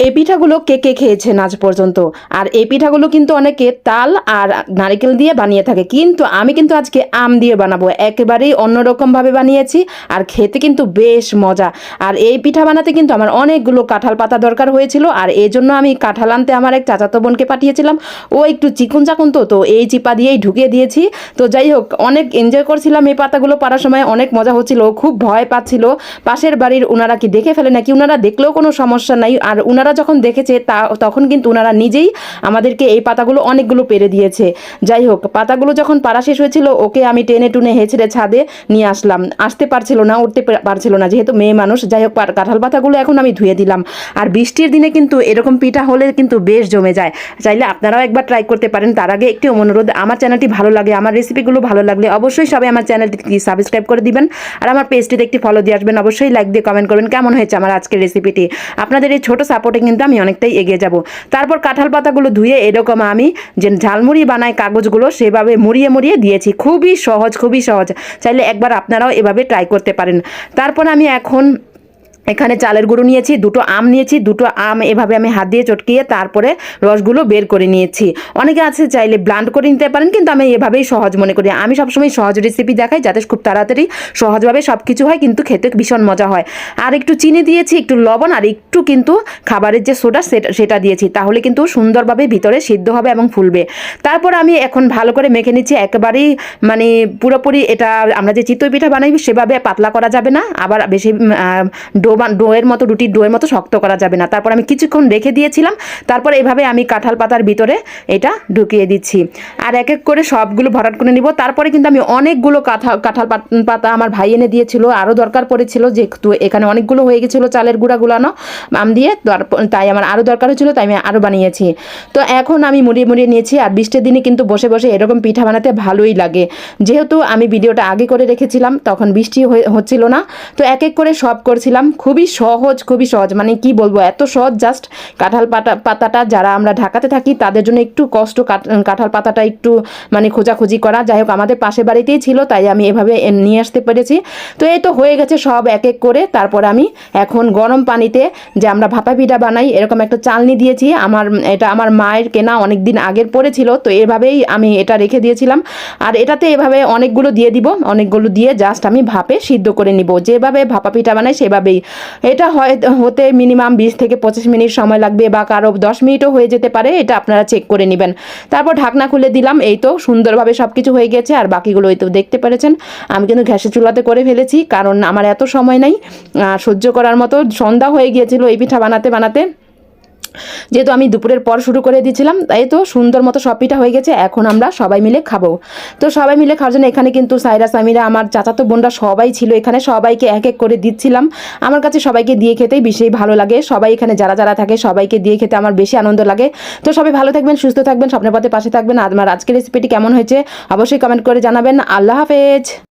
এই পিঠাগুলো কে কে খেয়েছেন আজ পর্যন্ত? আর এই পিঠাগুলো কিন্তু অনেকে তাল আর নারকেল দিয়ে বানিয়ে থাকে। কিন্তু আমি কিন্তু আজকে আম দিয়ে বানাবো। একেবারেই অন্যরকমভাবে বানিয়েছি আর খেতে কিন্তু বেশ মজা। আর এই পিঠা বানাতে কিন্তু আমার অনেকগুলো কাঁঠাল পাতা দরকার হয়েছিল। আর এই জন্য আমি কাঁঠাল আনতে আমার এক চাচাতো বোনকে পাঠিয়েছিলাম। ও একটু চিকুন চাকুন তো তো এই চিপা দিয়েই ঢুকিয়ে দিয়েছি। তো যাই হোক, অনেক এনজয় করছিলাম এই পাতাগুলো পাড়ার সময়। অনেক মজা হচ্ছিল খুব ভয় পাচ্ছিল। পাশের বাড়ির ওনারা কি দেখে ফেলে নাকি? ওনারা দেখলেও কোনো সমস্যা নাই। আর ওনারা যখন দেখেছে, তা তখন কিন্তু ওনারা নিজেই আমাদেরকে এই পাতাগুলো অনেকগুলো পেরে দিয়েছে। যাই হোক, পাতাগুলো যখন পাড়া শেষ হয়েছিল, ওকে আমি টেনে টুনে হেঁচড়ে ছাদে নিয়ে আসলাম। আসতে পারছিল না, উঠতে পারছিল না, যেহেতু মেয়ে মানুষ, যাই হোক কাঁঠাল পাতাগুলো এখন আমি ধুয়ে দিলাম। আর বৃষ্টির দিনে কিন্তু এরকম পিঠা হলে কিন্তু বেশ জমে যায়। চাইলে আপনারাও একবার ট্রাই করতে পারেন। তার আগে একটি অনুরোধ, আমার চ্যানেলটি ভালো লাগে, আমার রেসিপিগুলো ভালো লাগলে অবশ্যই সবাই আমার চ্যানেলটি সাবস্ক্রাইব করে দিবেন। আর আমার পেজটিতে একটি ফলো দিয়ে আসবেন, অবশ্যই লাইক দিয়ে কমেন্ট করবেন, কেমন হয়েছে আমার আজকের রেসিপিটি আপনাদের এই ছোট সাপোর্টে কিন্তু আমি অনেকটাই এগিয়ে যাব। তারপর কাঁঠাল পাতাগুলো ধুয়ে এরকম আমি যে ঝালমুড়ি বানাই কাগজগুলো সেভাবে মুড়িয়ে মুড়িয়ে দিয়েছি। খুবই সহজ খুবই সহজ। চাইলে একবার আপনারাও এভাবে ট্রাই করতে পারেন। তারপর আমি এখন এখানে চালের গুঁড়ো নিয়েছি, দুটো আম নিয়েছি, দুটো আম এভাবে আমি হাত দিয়ে চটকিয়ে তারপরে রসগুলো বের করে নিয়েছি। অনেকে আছে চাইলে ব্লান্ড করে নিতে পারেন, কিন্তু আমি এভাবেই সহজ মনে করি। আমি সবসময় সহজ রেসিপি দেখাই যাতে খুব তাড়াতাড়ি সহজভাবে সব কিছু হয়, কিন্তু খেতে ভীষণ মজা হয়। আর একটু চিনি দিয়েছি, একটু লবণ, আর একটু কিন্তু খাবারের যে সোডা সেটা দিয়েছি। তাহলে কিন্তু সুন্দরভাবে ভিতরে সিদ্ধ হবে এবং ফুলবে। তারপর আমি এখন ভালো করে মেখে নিচ্ছি, একেবারেই মানে পুরোপুরি এটা আমরা যে চিতই পিঠা বানাই, সেভাবে পাতলা করা যাবে না। আবার বেশি ডো বা ডোয়ের মতো রুটির ডোয়ের মতো শক্ত করা যাবে না। তারপর আমি কিছুক্ষণ রেখে দিয়েছিলাম। তারপর এভাবে আমি কাঁঠাল পাতার ভিতরে এটা ঢুকিয়ে দিচ্ছি। আর এক এক করে সবগুলো ভরাট করে নিব। তারপরে কিন্তু আমি অনেকগুলো কাঁঠাল কাঁঠাল পাত- আমার ভাই এনে দিয়েছিল। আরও দরকার পড়েছিল যেহেতু এখানে অনেকগুলো হয়ে গেছিল চালের গুঁড়া গুলানো। আম দিয়ে তাই আমার আরও দরকার হয়েছিল, তাই আমি আরও বানিয়েছি। তো এখন আমি মুড়িয়ে মুড়িয়ে নিয়েছি। আর বৃষ্টির দিনে কিন্তু বসে বসে এরকম পিঠা বানাতে ভালোই লাগে। যেহেতু আমি ভিডিওটা আগে করে রেখেছিলাম, তখন বৃষ্টি হচ্ছিল না। তো এক এক করে সব করছিলাম। খুবই সহজ খুবই সহজ। মানে কি বলব, এত সহজ জাস্ট কাঁঠাল পাতা পাতাটা যারা আমরা ঢাকাতে থাকি, তাদের জন্য একটু কষ্ট কাঁঠাল পাতাটা একটু মানে খোঁজাখুঁজি করা। যাই হোক, আমাদের পাশে বাড়িতেই ছিল, তাই আমি এভাবে নিয়ে আসতে পেরেছি। তো এই তো হয়ে গেছে সব এক এক করে। তারপর আমি এখন গরম পানিতে যে আমরা ভাপা পিঠা বানাই, এরকম একটা চালনি দিয়েছি। আমার, এটা আমার মায়ের কেনা অনেক দিন আগের পড়েছিল, তো এভাবেই আমি এটা রেখে দিয়েছিলাম। আর এটাতে এভাবে অনেকগুলো দিয়ে দিব। অনেকগুলো দিয়ে জাস্ট আমি ভাপে সিদ্ধ করে নিব। যেভাবে ভাপা পিঠা বানাই, সেভাবেই এটা হয়, হতে মিনিমাম বিশ থেকে পঁচিশ মিনিট সময় লাগবে বা কারও দশ মিনিটও হয়ে যেতে পারে, এটা আপনারা চেক করে নেবেন। তারপর ঢাকনা খুলে দিলাম, এই তো সুন্দরভাবে সব কিছু হয়ে গেছে, আর বাকিগুলো এই তো দেখতে পেরেছেন। আমি কিন্তু ঘ্যাসে চুলাতে করে ফেলেছি, কারণ আমার এত সময় নাই সহ্য করার মতো সন্ধ্যা হয়ে গিয়েছিল, এই পিঠা বানাতে বানাতে। যেহেতু আমি দুপুরের পর শুরু করে দিয়েছিলাম, তাই তো সুন্দর মতো সব পিঠা হয়ে গেছে, এখন আমরা সবাই মিলে খাব। তো সবাই মিলে খাওয়ার জন্য এখানে কিন্তু সাইরা, সামিরা, আমার চাচাতো বোনরা সবাই ছিল এখানে, সবাইকে এক এক করে দিচ্ছিলাম। আমার কাছে সবাইকে দিয়ে খেতেই বেশি ভালো লাগে, সবাই এখানে যারা যারা থাকে সবাইকে দিয়ে খেতে আমার বেশি আনন্দ লাগে। তো সবাই ভালো থাকবেন, সুস্থ থাকবেন, স্বপ্নের পথে পাশে থাকবেন। আমার আজকের রেসিপিটি কেমন হয়েছে, অবশ্যই কমেন্ট করে জানাবেন। আল্লাহ হাফেজ!